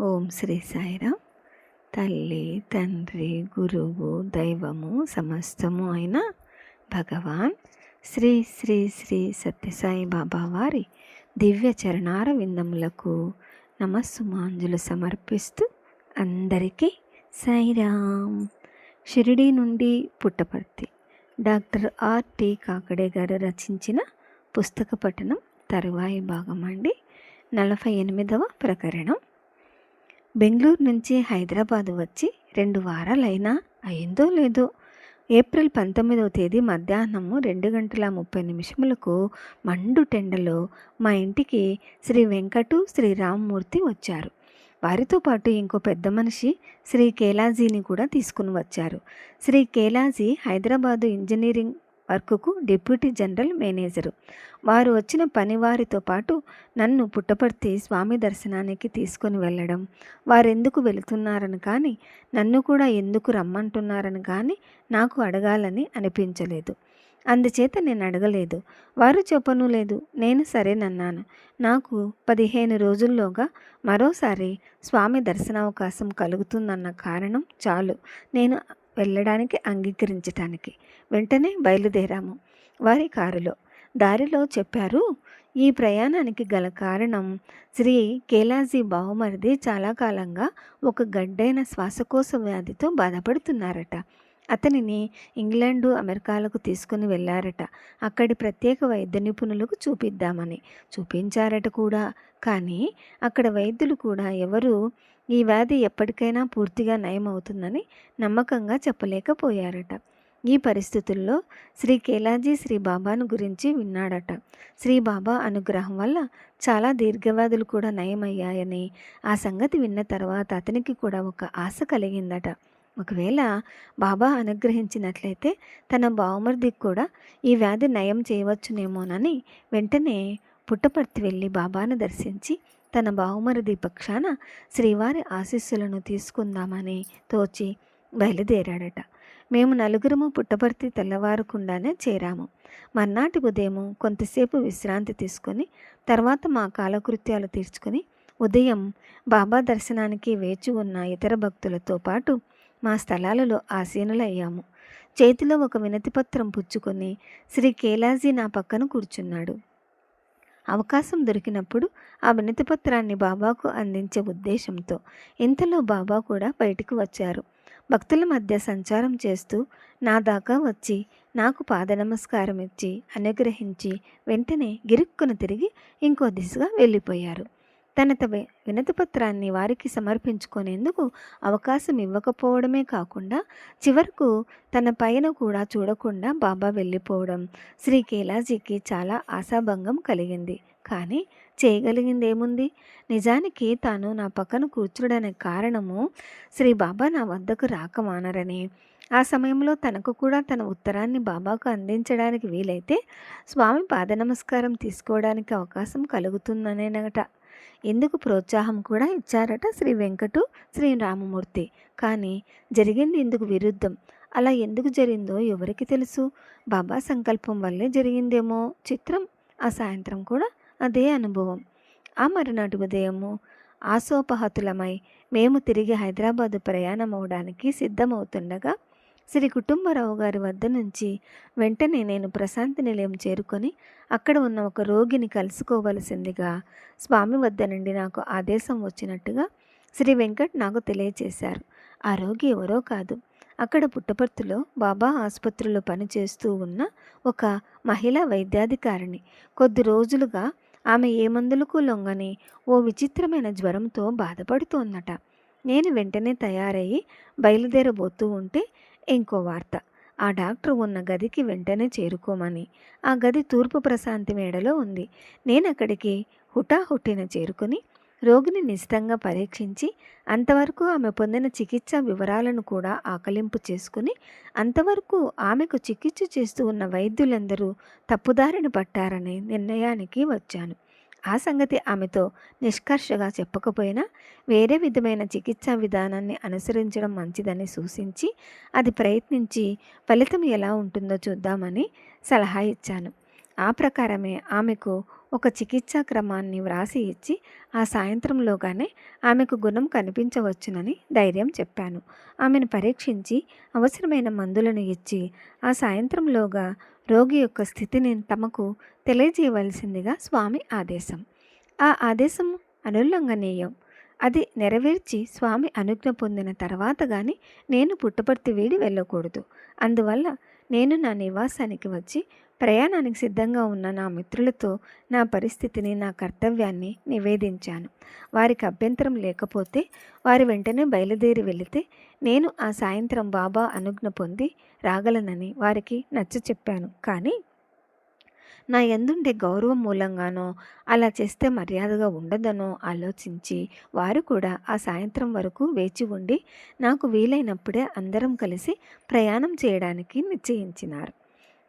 ఓం శ్రీ సాయిరామ్. తల్లి తండ్రి గురువు దైవము సమస్తము అయిన భగవాన్ శ్రీ శ్రీ శ్రీ సత్యసాయి బాబా వారి దివ్య చరణార విందములకు నమస్సుమాంజులు సమర్పిస్తూ అందరికీ సాయిరామ్. షిరిడి నుండి పుట్టపర్తి. డాక్టర్ ఆర్టి కాకడే గారు రచించిన పుస్తక పఠనం తరువాయి భాగం అండి. నలభై ఎనిమిదవ ప్రకరణం. బెంగళూరు నుంచి హైదరాబాద్ వచ్చి రెండు వారాలైనా అయిందో లేదో. ఏప్రిల్ పంతొమ్మిదవ తేదీ మధ్యాహ్నము రెండు గంటల ముప్పై నిమిషములకు మండు టెండలో మా ఇంటికి శ్రీ వెంకటు శ్రీ రామ్మూర్తి వచ్చారు. వారితో పాటు ఇంకో పెద్ద మనిషి శ్రీ కేలాజీని కూడా తీసుకుని వచ్చారు. శ్రీ కేలాజీ హైదరాబాదు ఇంజనీరింగ్ వర్క్కు డిప్యూటీ జనరల్ మేనేజరు. వారు వచ్చిన పనివారితో పాటు నన్ను పుట్టపర్తి స్వామి దర్శనానికి తీసుకొని వెళ్ళడం వారెందుకు వెళుతున్నారని కానీ నన్ను కూడా ఎందుకు రమ్మంటున్నారని కానీ నాకు అడగాలని అనిపించలేదు. అందుచేత నేను అడగలేదు. వారు చెప్పను లేదు. నేను సరేనన్నాను. నాకు పదిహేను రోజుల్లోగా మరోసారి స్వామి దర్శనావకాశం కలుగుతుందన్న కారణం చాలు. నేను వెళ్ళడానికి అంగీకరించటానికి. వెంటనే బయలుదేరాము. వారి కారులో. దారిలో చెప్పారు ఈ ప్రయాణానికి గల కారణం శ్రీ కేలాజీ బావమరిది చాలా కాలంగా ఒక గడ్డైన శ్వాసకోశ వ్యాధితో బాధపడుతున్నారట. అతనిని ఇంగ్లాండు అమెరికాలకు తీసుకుని వెళ్ళారట. అక్కడి ప్రత్యేక వైద్య నిపుణులకు చూపిద్దామని చూపించారట కూడా. కానీ అక్కడ వైద్యులు కూడా ఎవరు ఈ వ్యాధి ఎప్పటికైనా పూర్తిగా నయమవుతుందని నమ్మకంగా చెప్పలేకపోయారట. ఈ పరిస్థితుల్లో శ్రీ కేలాజీ శ్రీ బాబాను గురించి విన్నాడట. శ్రీ బాబా అనుగ్రహం వల్ల చాలా దీర్ఘవ్యాధులు కూడా నయమయ్యాయని ఆ సంగతి విన్న తర్వాత అతనికి కూడా ఒక ఆశ కలిగిందట. ఒకవేళ బాబా అనుగ్రహించినట్లయితే తన బావమర్దికి కూడా ఈ వ్యాధి నయం చేయవచ్చునేమోనని వెంటనే పుట్టపర్తి వెళ్ళి బాబాను దర్శించి తన బావమరిది పక్షాన శ్రీవారి ఆశీస్సులను తీసుకుందామని తోచి బయలుదేరాడట. మేము నలుగురము పుట్టపర్తి తెల్లవారకుండానే చేరాము. మర్నాటి ఉదయం కొంతసేపు విశ్రాంతి తీసుకొని తర్వాత మా కాలకృత్యాలు తీర్చుకొని ఉదయం బాబా దర్శనానికి వేచి ఉన్న ఇతర భక్తులతో పాటు మా స్థలాలలో ఆసీనులయ్యాము. చేతిలో ఒక వినతిపత్రం పుచ్చుకొని శ్రీ కేలాజీ నా పక్కన కూర్చున్నాడు. అవకాశం దొరికినప్పుడు ఆ వినతిపత్రాన్ని బాబాకు అందించే ఉద్దేశంతో ఇంతలో బాబా కూడా బయటకు వచ్చారు. భక్తుల మధ్య సంచారం చేస్తూ నా దాకా వచ్చి నాకు పాద నమస్కారం ఇచ్చి అనుగ్రహించి వెంటనే గిరుక్కున తిరిగి ఇంకో దిశగా వెళ్ళిపోయారు. తన వినతిపత్రాన్ని వారికి సమర్పించుకునేందుకు అవకాశం ఇవ్వకపోవడమే కాకుండా చివరకు తన పైన కూడా చూడకుండా బాబా వెళ్ళిపోవడం శ్రీ కేలాజీకి చాలా ఆశాభంగం కలిగింది. కానీ చేయగలిగింది ఏముంది నిజానికి తాను నా పక్కన కూర్చోడానికి కారణము శ్రీ బాబా నా వద్దకు రాక మానరని. ఆ సమయంలో తనకు కూడా తన ఉత్తరాన్ని బాబాకు అందించడానికి వీలైతే స్వామి పాద నమస్కారం తీసుకోవడానికి అవకాశం కలుగుతుందనేనట. ఎందుకు ప్రోత్సాహం కూడా ఇచ్చారట శ్రీ వెంకటు శ్రీ రామమూర్తి. కానీ జరిగింది ఇందుకు విరుద్ధం? అలా ఎందుకు జరిగిందో ఎవరికి తెలుసు? బాబా సంకల్పం వల్లే జరిగిందేమో? చిత్రం ఆ సాయంత్రం కూడా అదే అనుభవం. ఆ మరునాటి ఉదయము ఆశోపహతులమై మేము తిరిగి హైదరాబాదు ప్రయాణం అవడానికి సిద్ధమవుతుండగా శ్రీ కుటుంబరావు గారి వద్ద నుంచి వెంటనే నేను ప్రశాంతి నిలయం చేరుకొని అక్కడ ఉన్న ఒక రోగిని కలుసుకోవలసిందిగా స్వామి వద్ద నుండి నాకు ఆదేశం వచ్చినట్టుగా శ్రీ వెంకట్ నాకు తెలియచేశారు. ఆ రోగి ఎవరో కాదు. అక్కడ పుట్టపర్తిలో బాబా ఆసుపత్రిలో పనిచేస్తూ ఉన్న ఒక మహిళా వైద్యాధికారిని. కొద్ది రోజులుగా ఆమె ఏ మందులకు లొంగని ఓ విచిత్రమైన జ్వరంతో బాధపడుతోందట. నేను వెంటనే తయారయ్యి బయలుదేరబోతూ ఉంటే ఇంకో వార్త. ఆ డాక్టర్ ఉన్న గదికి వెంటనే చేరుకోమని. ఆ గది తూర్పు ప్రశాంతి మేడలో ఉంది. నేను అక్కడికి హుటాహుటిన చేరుకొని రోగిని నిశితంగా పరీక్షించి అంతవరకు ఆమె పొందిన చికిత్స వివరాలను కూడా ఆకలింపు చేసుకుని అంతవరకు ఆమెకు చికిత్స చేస్తూ ఉన్న వైద్యులందరూ తప్పుదారిని పట్టారనే నిర్ణయానికి వచ్చాను. ఆ సంగతి ఆమెతో నిష్కర్షగా చెప్పకపోయినా వేరే విధమైన చికిత్సా విధానాన్ని అనుసరించడం మంచిదని సూచించి అది ప్రయత్నించి ఫలితం ఎలా ఉంటుందో చూద్దామని సలహా ఇచ్చాను. ఆ ప్రకారమే ఆమెకు ఒక చికిత్సా క్రమాన్ని వ్రాసి ఇచ్చి ఆ సాయంత్రంలోగానే ఆమెకు గుణం కనిపించవచ్చునని ధైర్యం చెప్పాను. ఆమెను పరీక్షించి అవసరమైన మందులను ఇచ్చి ఆ సాయంత్రంలోగా రోగి యొక్క స్థితిని తమకు తెలియజేయవలసిందిగా స్వామి ఆదేశం. ఆ ఆదేశం అనుల్లంఘనీయం. అది నెరవేర్చి స్వామి అనుజ్ఞ పొందిన తర్వాత కానీ నేను పుట్టపర్తి వీడి వెళ్ళకూడదు. అందువల్ల నేను నా నివాసానికి వచ్చి ప్రయాణానికి సిద్ధంగా ఉన్న నా మిత్రులతో నా పరిస్థితిని నా కర్తవ్యాన్ని నివేదించాను. వారికి అభ్యంతరం లేకపోతే వారి వెంటనే బయలుదేరి వెళితే నేను ఆ సాయంత్రం బాబా అనుజ్ఞ పొంది రాగలనని వారికి నచ్చ చెప్పాను. కానీ నా ఎందుండే గౌరవం మూలంగానో అలా చేస్తే మర్యాదగా ఉండదనో ఆలోచించి వారు కూడా ఆ సాయంత్రం వరకు వేచి ఉండి నాకు వీలైనప్పుడే అందరం కలిసి ప్రయాణం చేయడానికి నిశ్చయించినారు.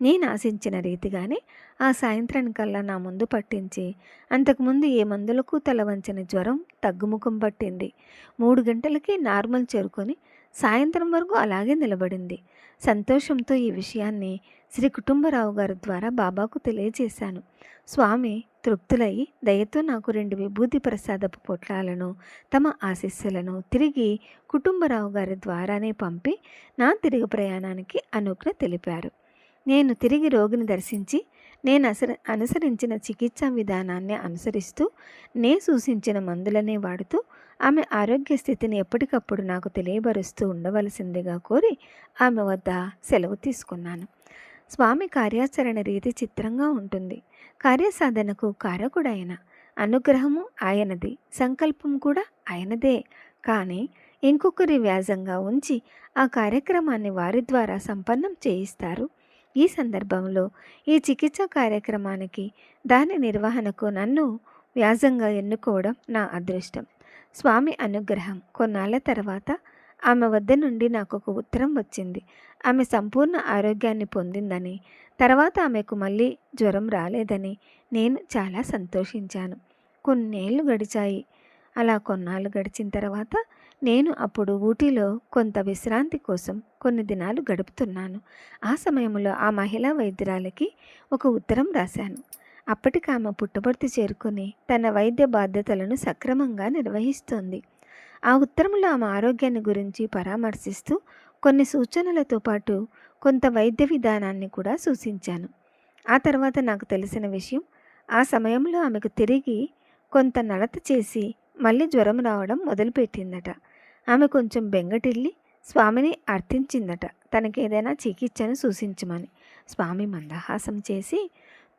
నేను ఆశించిన రీతిగానే ఆ సాయంత్రానికల్లా నా ముందు పట్టించి అంతకుముందు ఏ మందులకు తలవంచిన జ్వరం తగ్గుముఖం పట్టింది. మూడు గంటలకి నార్మల్ చేరుకొని సాయంత్రం వరకు అలాగే నిలబడింది. సంతోషంతో ఈ విషయాన్ని శ్రీ కుటుంబరావు గారి ద్వారా బాబాకు తెలియజేశాను. స్వామి తృప్తులయ్యి దయతో నాకు రెండు విభూతి ప్రసాదపు పొట్లాలను తమ ఆశీస్సులను తిరిగి కుటుంబరావు గారి ద్వారానే పంపి నా తిరిగి ప్రయాణానికి అనుజ్ఞ తెలిపారు. నేను తిరిగి రోగిని దర్శించి నేను అసర అనుసరించిన చికిత్సా విధానాన్ని అనుసరిస్తూ నే సూచించిన మందులనే వాడుతూ ఆమె ఆరోగ్య స్థితిని ఎప్పటికప్పుడు నాకు తెలియబరుస్తూ ఉండవలసిందిగా కోరి ఆమె వద్ద సెలవు తీసుకున్నాను. స్వామి కార్యాచరణ రీతి చిత్రంగా ఉంటుంది. కార్యసాధనకు కారకుడైన అనుగ్రహము ఆయనది సంకల్పం కూడా ఆయనదే. కానీ ఇంకొకరి వ్యాజంగా ఉంచి ఆ కార్యక్రమాన్ని వారి ద్వారా సంపన్నం చేయిస్తారు. ఈ సందర్భంలో ఈ చికిత్స కార్యక్రమానికి దాని నిర్వహణకు నన్ను వ్యాసంగా ఎన్నుకోవడం నా అదృష్టం. స్వామి అనుగ్రహం కొన్నాళ్ళ తర్వాత ఆమె వద్ద నుండి నాకు ఒక ఉత్తరం వచ్చింది. ఆమె సంపూర్ణ ఆరోగ్యాన్ని పొందిందని తర్వాత ఆమెకు మళ్ళీ జ్వరం రాలేదని నేను చాలా సంతోషించాను. కొన్నేళ్ళు గడిచాయి. అలా కొన్నాళ్ళు గడిచిన తర్వాత నేను అప్పుడు ఊటీలో కొంత విశ్రాంతి కోసం కొన్ని దినాలు గడుపుతున్నాను. ఆ సమయంలో ఆ మహిళా వైద్యురాలకి ఒక ఉత్తరం రాశాను. అప్పటికి ఆమె పుట్టబర్తి చేరుకొని తన వైద్య బాధ్యతలను సక్రమంగా నిర్వహిస్తోంది. ఆ ఉత్తరంలో ఆమె ఆరోగ్యాన్ని గురించి పరామర్శిస్తూ కొన్ని సూచనలతో పాటు కొంత వైద్య విధానాన్ని కూడా సూచించాను. ఆ తర్వాత నాకు తెలిసిన విషయం ఆ సమయంలో ఆమెకు తిరిగి కొంత నడత చేసి మళ్ళీ జ్వరం రావడం మొదలుపెట్టిందట. ఆమె కొంచెం బెంగటిల్లి స్వామిని అర్థించిందట. తనకేదైనా చికిత్సను సూచించమని. స్వామి మందహాసం చేసి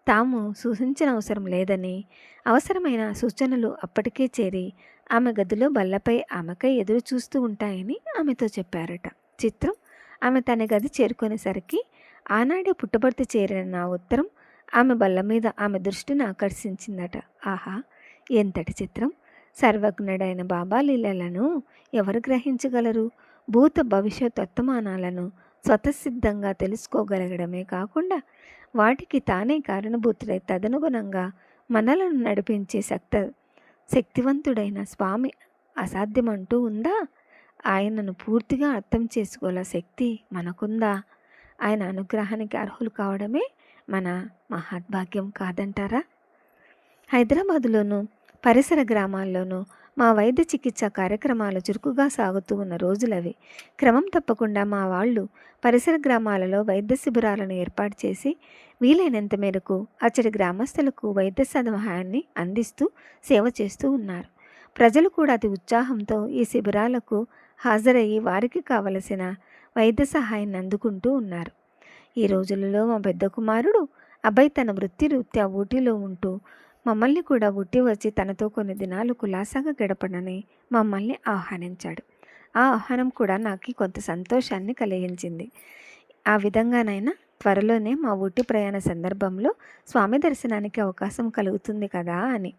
తాము సూచించిన అవసరం లేదని అవసరమైన సూచనలు అప్పటికే చేరి ఆమె గదిలో బల్లపై ఆమెకై ఎదురు చూస్తూ ఉంటాయని ఆమెతో చెప్పారట. చిత్రం ఆమె తన గది చేరుకునేసరికి ఆనాడే పుట్టబడితే చేరిన నా ఉత్తరం ఆమె బల్ల మీద ఆమె దృష్టిని ఆకర్షించిందట. ఆహా ఎంతటి చిత్రం! సర్వజ్ఞుడైన బాబా లీలలను ఎవరు గ్రహించగలరు? భూత భవిష్యత్ వర్తమానాలను స్వతసిద్ధంగా తెలుసుకోగలగడమే కాకుండా వాటికి తానే కారణభూతుడై తదనుగుణంగా మనలను నడిపించే శక్త శక్తివంతుడైన స్వామి అసాధ్యమంటూ ఉందా? ఆయనను పూర్తిగా అర్థం చేసుకోగల శక్తి మనకుందా? ఆయన అనుగ్రహానికి అర్హులు కావడమే మన మహాద్భాగ్యం కాదంటారా? హైదరాబాదులోనూ పరిసర గ్రామాల్లోనూ మా వైద్య చికిత్స కార్యక్రమాలు చురుకుగా సాగుతూ ఉన్న రోజులవి. క్రమం తప్పకుండా మా వాళ్ళు పరిసర గ్రామాలలో వైద్య శిబిరాలను ఏర్పాటు చేసి వీలైనంత మేరకు అచ్చడి గ్రామస్తులకు వైద్య సహాయాన్ని అందిస్తూ సేవ చేస్తూ ఉన్నారు. ప్రజలు కూడా అతి ఉత్సాహంతో ఈ శిబిరాలకు హాజరయ్యి వారికి కావలసిన వైద్య సహాయాన్ని అందుకుంటూ ఉన్నారు. ఈ రోజులలో మా పెద్ద కుమారుడు అబ్బాయి తన వృత్తి రీత్యా ఊటీలో ఉంటూ మమ్మల్ని కూడా ఉట్టి వచ్చి తనతో కొన్ని దినాలు కులాసాగా గడపడని మమ్మల్ని ఆహ్వానించాడు. ఆ ఆహ్వానం కూడా నాకు కొంత సంతోషాన్ని కలిగించింది. ఆ విధంగానైనా త్వరలోనే మా ఊటి ప్రయాణ సందర్భంలో స్వామి దర్శనానికి అవకాశం కలుగుతుంది కదా అని.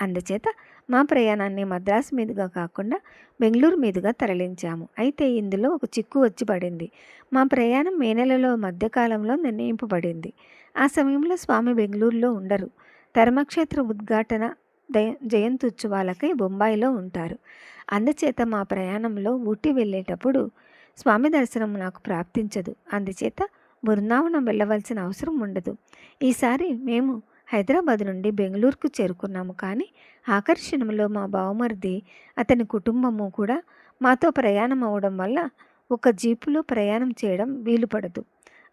అందుచేత మా ప్రయాణాన్ని మద్రాసు మీదుగా కాకుండా బెంగళూరు మీదుగా తరలించాము. అయితే ఇందులో ఒక చిక్కు వచ్చి పడింది. మా ప్రయాణం మే నెలలో మధ్యకాలంలో నిర్ణయింపబడింది. ఆ సమయంలో స్వామి బెంగళూరులో ఉండరు. ధర్మక్షేత్ర ఉద్ఘాటన దయ జయంత్యుత్సవాలకై బొంబాయిలో ఉంటారు. అందుచేత మా ప్రయాణంలో ఊటీ వెళ్ళేటప్పుడు స్వామి దర్శనం నాకు ప్రాప్తించదు. అందుచేత బృందావనం వెళ్ళవలసిన అవసరం ఉండదు. ఈసారి మేము హైదరాబాద్ నుండి బెంగళూరుకు చేరుకున్నాము కానీ ఆకర్షణలో మా బావమరిది అతని కుటుంబము కూడా మాతో ప్రయాణం అవడం వల్ల ఒక జీపులో ప్రయాణం చేయడం వీలుపడదు.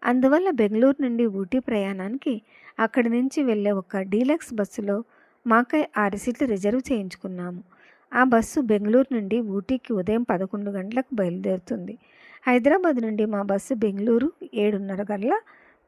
అందువల్ల బెంగళూరు నుండి ఊటీ ప్రయాణానికి అక్కడి నుంచి వెళ్ళే ఒక డీలక్స్ బస్సులో మాకై ఆరు సీట్లు రిజర్వ్ చేయించుకున్నాము. ఆ బస్సు బెంగళూరు నుండి ఊటీకి ఉదయం పదకొండు గంటలకు బయలుదేరుతుంది. హైదరాబాద్ నుండి మా బస్సు బెంగళూరు ఏడున్నర గల్లా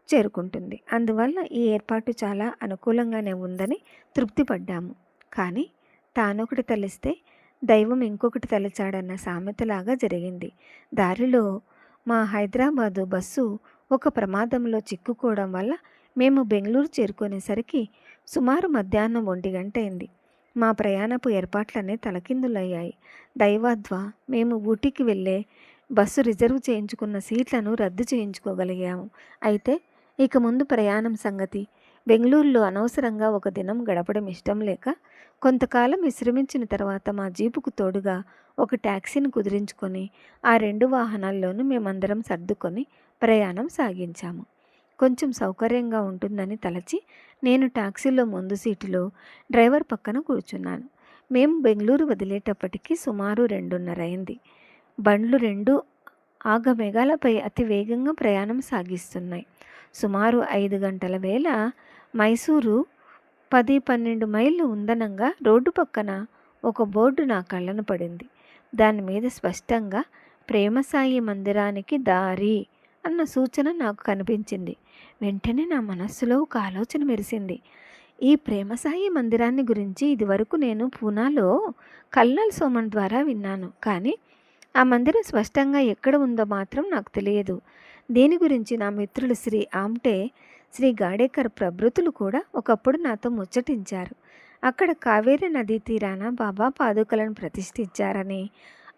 చేరుకుంటుంది. అందువల్ల ఈ ఏర్పాటు చాలా అనుకూలంగానే ఉందని తృప్తిపడ్డాము. కానీ తానొకటి తలిస్తే దైవం ఇంకొకటి తలచాడన్న సామెతలాగా జరిగింది. దారిలో మా హైదరాబాదు బస్సు ఒక ప్రమాదంలో చిక్కుకోవడం వల్ల మేము బెంగళూరు చేరుకునేసరికి సుమారు మధ్యాహ్నం ఒంటి గంట అయింది మా ప్రయాణపు ఏర్పాట్లన్నీ తలకిందులయ్యాయి. దైవాద్వా మేము ఊటీకి వెళ్ళే బస్సు రిజర్వ్ చేయించుకున్న సీట్లను రద్దు చేయించుకోగలిగాము. అయితే ఇక ముందు ప్రయాణం సంగతి. బెంగళూరులో అనవసరంగా ఒక దినం గడపడం ఇష్టం లేక కొంతకాలం విశ్రమించిన తర్వాత మా జీపుకు తోడుగా ఒక ట్యాక్సీని కుదిరించుకొని ఆ రెండు వాహనాల్లోనూ మేమందరం సర్దుకొని ప్రయాణం సాగించాము. కొంచెం సౌకర్యంగా ఉంటుందని తలచి నేను టాక్సీలో ముందు సీటులో డ్రైవర్ పక్కన కూర్చున్నాను. మేము బెంగళూరు వదిలేటప్పటికీ సుమారు రెండున్నర అయింది బండ్లు రెండు ఆగమేఘాలపై అతి వేగంగా ప్రయాణం సాగిస్తున్నాయి. సుమారు ఐదు గంటల వేళ మైసూరు పది పన్నెండు మైళ్ళు ఉందనంగా రోడ్డు పక్కన ఒక బోర్డు నా కళ్ళను పడింది. దాని మీద స్పష్టంగా ప్రేమసాయి మందిరానికి దారి అన్న సూచన నాకు కనిపించింది. వెంటనే నా మనస్సులో ఒక ఆలోచన మెరిసింది. ఈ ప్రేమసాయి మందిరాన్ని గురించి ఇదివరకు నేను పూనాలో కల్నల్ సోమన్ ద్వారా విన్నాను. కానీ ఆ మందిరం స్పష్టంగా ఎక్కడ ఉందో మాత్రం నాకు తెలియదు. దీని గురించి నా మిత్రులు శ్రీ ఆమ్టే శ్రీ గాడేకర్ ప్రభృతులు కూడా ఒకప్పుడు నాతో ముచ్చటించారు. అక్కడ కావేరి నదీ తీరాన బాబా పాదుకలను ప్రతిష్ఠించారని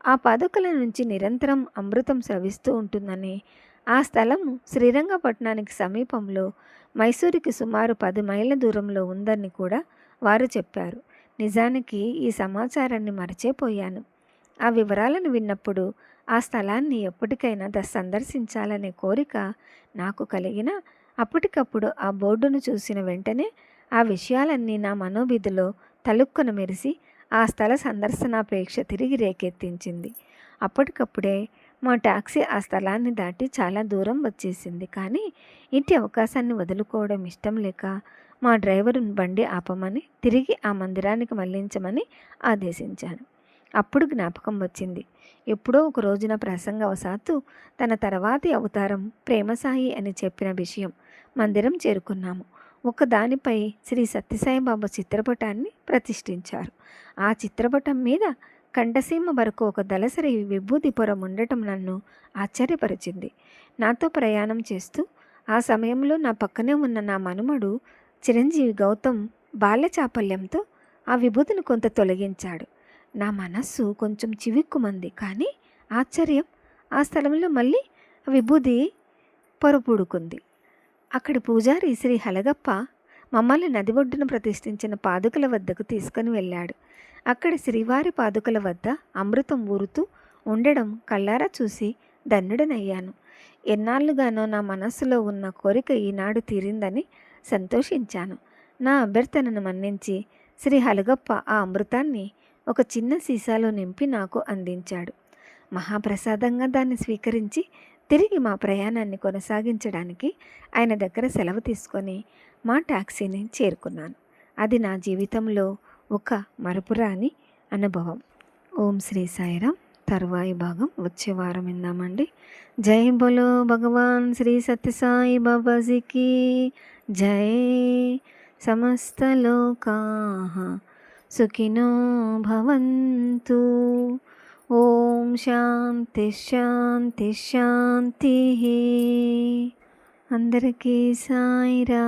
ఆ పాదుకల నుంచి నిరంతరం అమృతం స్రవిస్తూ ఉంటుందని ఆ స్థలం శ్రీరంగపట్నానికి సమీపంలో మైసూరుకి సుమారు పది మైళ్ళ దూరంలో ఉందని కూడా వారు చెప్పారు. నిజానికి ఈ సమాచారాన్ని మరచేపోయాను ఆ వివరాలను విన్నప్పుడు ఆ స్థలాన్ని ఎప్పటికైనా ద సందర్శించాలనే కోరిక నాకు కలిగిన అప్పటికప్పుడు ఆ బోర్డును చూసిన వెంటనే ఆ విషయాలన్నీ నా మనోబిధిలో తలుక్కున మెరిసి ఆ స్థల సందర్శనాపేక్ష తిరిగి రేకెత్తించింది. అప్పటికప్పుడే మా టాక్సీ ఆ స్థలాన్ని దాటి చాలా దూరం వచ్చేసింది. కానీ ఇంటి అవకాశాన్ని వదులుకోవడం ఇష్టం లేక మా డ్రైవర్ బండి ఆపమని తిరిగి ఆ మందిరానికి మళ్ళించమని ఆదేశించాను. అప్పుడు జ్ఞాపకం వచ్చింది. ఎప్పుడో ఒక రోజున ప్రసంగవశాత్తు తన తర్వాతి అవతారం ప్రేమసాయి అని చెప్పిన విషయం మందిరం చేరుకున్నాము. ఒక దానిపై శ్రీ సత్యసాయిబాబా చిత్రపటాన్ని ప్రతిష్ఠించారు. ఆ చిత్రపటం మీద కంఠసీమ వరకు ఒక దళసరి విభూతి పొరం ఉండటం నన్ను ఆశ్చర్యపరిచింది. నాతో ప్రయాణం చేస్తూ ఆ సమయంలో నా పక్కనే ఉన్న నా మనుమడు చిరంజీవి గౌతమ్ బాల్య చాపల్యంతో ఆ విభూతిని కొంత తొలగించాడు. నా మనస్సు కొంచెం చివిక్కుమంది కానీ ఆశ్చర్యం. ఆ స్థలంలో మళ్ళీ విభూది పొరపుడుకుంది. అక్కడి పూజారి శ్రీ హలగప్ప మమ్మల్ని నది ఒడ్డున ప్రతిష్ఠించిన పాదుకల వద్దకు తీసుకుని వెళ్ళాడు. అక్కడ శ్రీవారి పాదుకల వద్ద అమృతం ఊరుతూ ఉండడం కళ్ళారా చూసి ధన్యుడనయ్యాను. ఎన్నాళ్ళుగానో నా మనస్సులో ఉన్న కోరిక ఈనాడు తీరిందని సంతోషించాను. నా అభ్యర్థనను మన్నించి శ్రీ హలుగప్ప ఆ అమృతాన్ని ఒక చిన్న సీసాలో నింపి నాకు అందించాడు. మహాప్రసాదంగా దాన్ని స్వీకరించి తిరిగి మా ప్రయాణాన్ని కొనసాగించడానికి ఆయన దగ్గర సెలవు తీసుకొని మా ట్యాక్సీని చేరుకున్నాను. అది నా జీవితంలో ఒక మరపురాని అనుభవం. ఓం శ్రీ సాయిరామ్. తర్వాయి భాగం వచ్చే వారం విందామండి. జై బోలో భగవాన్ శ్రీ సత్యసాయి బాబాజీకి. జై సమస్తలోకా సుఖినో భవంతు. ఓం శాంతి శాంతి శాంతి. అందరికీ సాయిరా